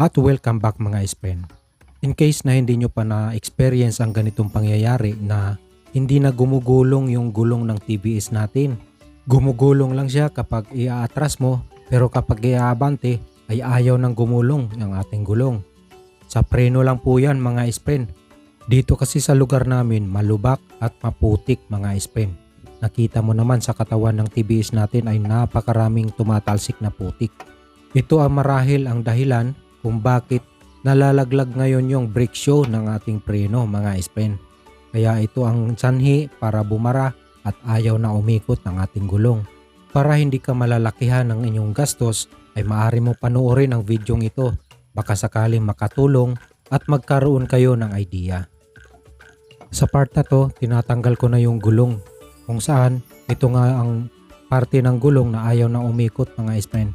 At welcome back mga friend. In case na hindi nyo pa na-experience ang ganitong pangyayari na hindi na gumugulong yung gulong ng TBS natin. Gumugulong lang siya kapag iaatras mo pero kapag iaabante ay ayaw nang gumulong ang ating gulong. Sa preno lang po yan mga friend. Dito kasi sa lugar namin malubak at maputik mga friend. Nakita mo naman sa katawan ng TBS natin ay napakaraming tumatalsik na putik. Ito ang marahil ang dahilan kung bakit nalalaglag ngayon yung brake show ng ating preno mga ispen. Kaya ito ang sanhi para bumara at ayaw na umikot ng ating gulong. Para hindi ka malalakihan ng inyong gastos ay maaari mo panoorin ang videong ito. Baka sakaling makatulong at magkaroon kayo ng idea. Sa part na to, tinatanggal ko na yung gulong kung saan ito nga ang parte ng gulong na ayaw na umikot mga ispen.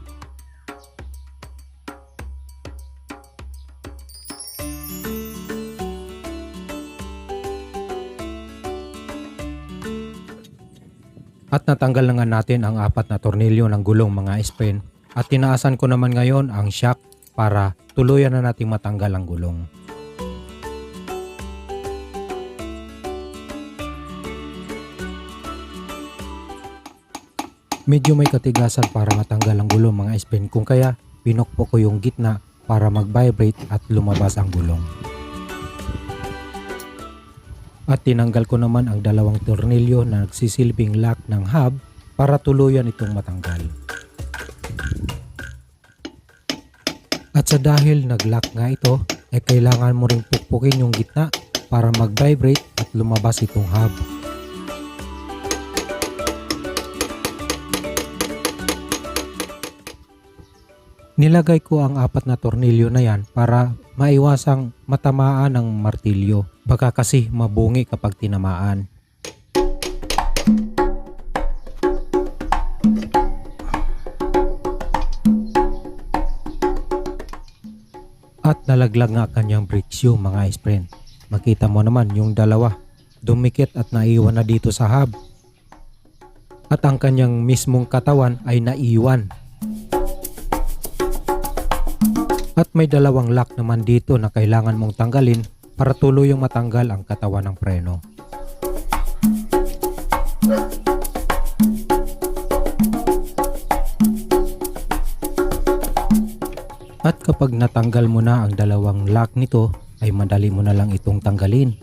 At natanggal na nga natin ang apat na tornilyo ng gulong mga spin at tinaasan ko naman ngayon ang shock para tuluyan na nating matanggal ang gulong. Medyo may katigasan para matanggal ang gulong mga spin kung kaya pinokpo ko yung gitna para mag-vibrate at lumabas ang gulong. At tinanggal ko naman ang dalawang tornilyo na nagsisilbing lock ng hub para tuluyan itong matanggal. At sa dahil nag-lock nga ito, ay kailangan mo ring pukpukin yung gitna para mag-vibrate at lumabas itong hub. Nilagay ko ang apat na tornilyo na yan para maiwasang matamaan ng martilyo. Baka kasi mabungi kapag tinamaan. At nalaglag nga kanyang brake shoe mga friend. Makita mo naman yung dalawa. Dumikit at naiwan na dito sa hub. At ang kanyang mismong katawan ay naiwan At may dalawang lock naman dito na kailangan mong tanggalin para tuluyang matanggal ang katawan ng preno. At kapag natanggal mo na ang dalawang lock nito ay madali mo na lang itong tanggalin.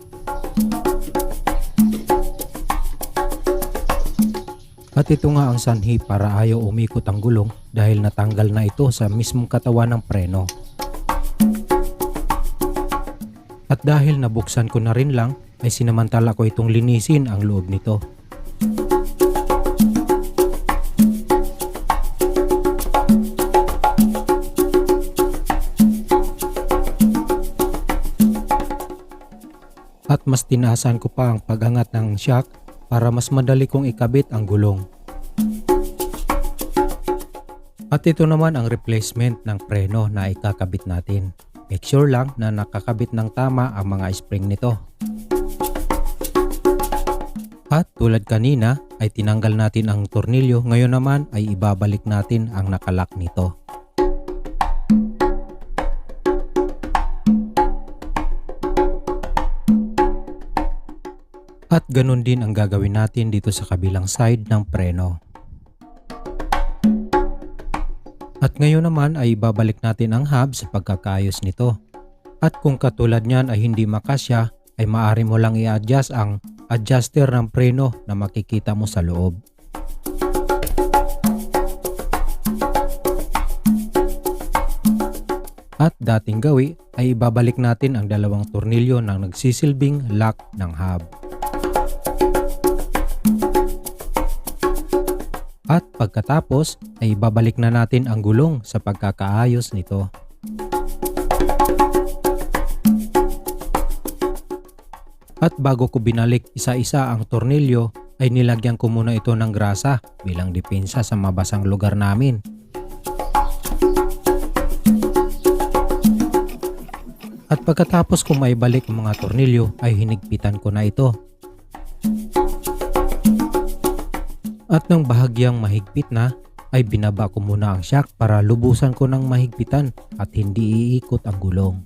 At ito nga ang sanhi para ayaw umikot ang gulong dahil natanggal na ito sa mismong katawan ng preno. At dahil nabuksan ko na rin lang ay sinamantala ko itong linisin ang loob nito. At mas tinasan ko pa ang pagangat ng shock para mas madali kong ikabit ang gulong. At ito naman ang replacement ng preno na ikakabit natin. Make sure lang na nakakabit ng tama ang mga spring nito. At tulad kanina ay tinanggal natin ang tornilyo, ngayon naman ay ibabalik natin ang nakalak nito. At ganun din ang gagawin natin dito sa kabilang side ng preno. At ngayon naman ay babalik natin ang hub sa pagkakaayos nito. At kung katulad niyan ay hindi makasya, ay maaari mo lang i-adjust ang adjuster ng preno na makikita mo sa loob. At dating gawi ay ibabalik natin ang dalawang tornilyo ng nagsisilbing lock ng hub. At pagkatapos ay babalik na natin ang gulong sa pagkakaayos nito. At bago ko binalik isa-isa ang tornilyo ay nilagyan ko muna ito ng grasa bilang depensa sa mabasang lugar namin. At pagkatapos ko maibalik ang mga tornilyo ay hinigpitan ko na ito At nang bahagyang mahigpit na ay binaba ko muna ang shock para lubusan ko ng mahigpitan at hindi iikot ang gulong.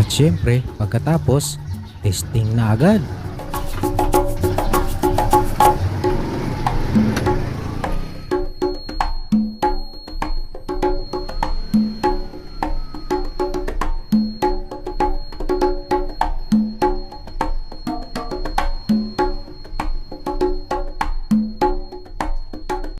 At syempre, pagkatapos, testing na agad.